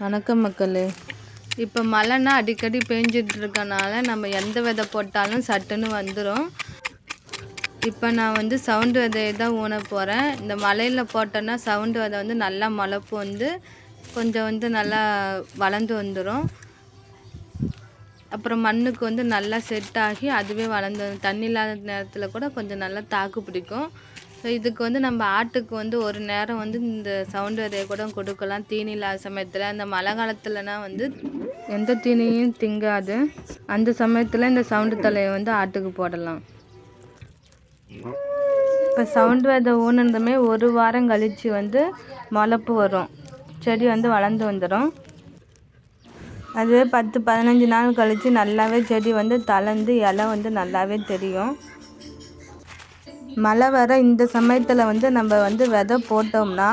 வணக்கம் மக்களே. இப்போ மழைன்னா அடிக்கடி பேஞ்சிட்டு இருக்கனால நம்ம எந்த விதை போட்டாலும் சட்டுன்னு வந்துடும் இப்போ நான் வந்து சவுண்டு விதையை தான் ஊன போகிறேன் இந்த மலையில் போட்டோன்னா சவுண்டு விதை வந்து நல்லா முளைப்பு வந்து கொஞ்சம் வந்து நல்லா வளர்ந்து வந்துடும் அப்புறம் மண்ணுக்கு வந்து நல்லா செட் ஆகி அதுவே வளர்ந்து தண்ணி இல்லாத நேரத்தில் கூட கொஞ்சம் நல்லா தாக்கு பிடிக்கும். ஸோ இதுக்கு வந்து நம்ம ஆட்டுக்கு வந்து ஒரு நேரம் வந்து இந்த சவுண்டு விதையை கூட கொடுக்கலாம். தீனி இல்லாத சமயத்தில். இந்த மழை காலத்துலனா வந்து எந்த தீனியும் திங்காது. அந்த சமயத்தில் இந்த சவுண்டு தலையை வந்து ஆட்டுக்கு போடலாம். இப்போ சவுண்டு விதை ஊனதுமே ஒரு வாரம் கழித்து வந்து முளப்பு வரும். செடி வந்து வளர்ந்து வந்துடும் அதுவே பத்து பதினஞ்சு நாள் கழித்து நல்லாவே செடி வந்து தளர்ந்து இலை வந்து நல்லாவே தெரியும். மழை வர இந்த சமயத்தில் வந்து நம்ம வந்து விதை போட்டோம்னா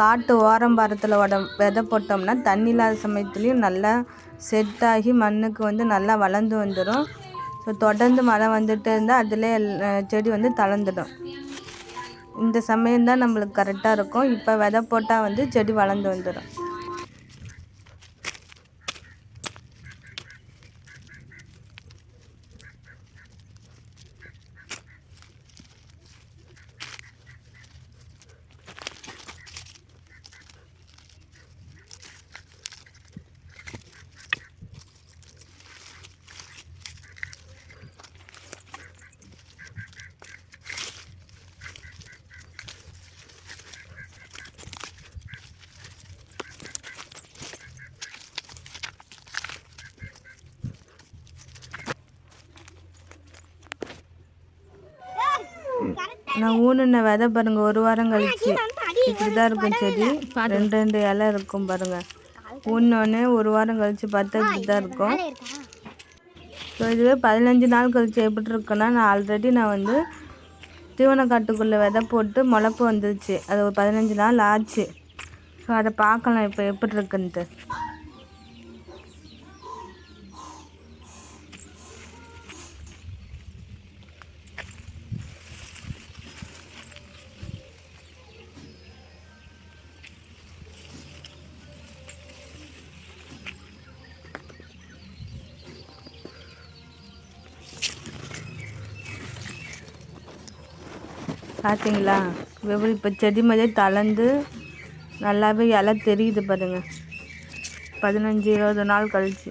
காட்டு ஓரம்பாரத்தில் உட விதை போட்டோம்னா தண்ணி இல்லாத சமயத்துலேயும் நல்லா செட் ஆகி மண்ணுக்கு வந்து நல்லா வளர்ந்து வந்துடும் ஸோ தொடர்ந்து மழை வந்துட்டு இருந்தால் அதிலே செடி வந்து தளர்ந்துடும். இந்த சமயம் தான் நம்மளுக்கு கரெக்டாக இருக்கும். இப்போ விதை போட்டால் வந்து செடி வளர்ந்து வந்துடும் நான் ஊனுன விதை பாருங்க ஒரு வாரம் கழிச்சு. இப்படி தான் இருக்கும் செடி. ரெண்டு ரெண்டு இலை இருக்கும் பாருங்க. ஊனோடனே ஒரு வாரம் கழிச்சு பார்த்தா இப்படி தான் இருக்கும். ஸோ இதுவே பதினஞ்சு நாள் கழிச்சு எப்படி இருக்குன்னா நான் ஆல்ரெடி நான் வந்து தீவனக்காட்டுக்குள்ளே விதை போட்டு முளப்பு வந்துருச்சு. அது ஒரு பதினஞ்சு நாள் ஆச்சு. ஸோ அதை பார்க்கலாம் இப்போ எப்படி இருக்குன்ட்டு. பார்த்தீங்களா வெவ்வேறு இப்போ செடி மாதிரியே தளர்ந்து நல்லாவே இலை தெரியுது பாருங்கள் பதினஞ்சு இருபது நாள் கழிச்சு.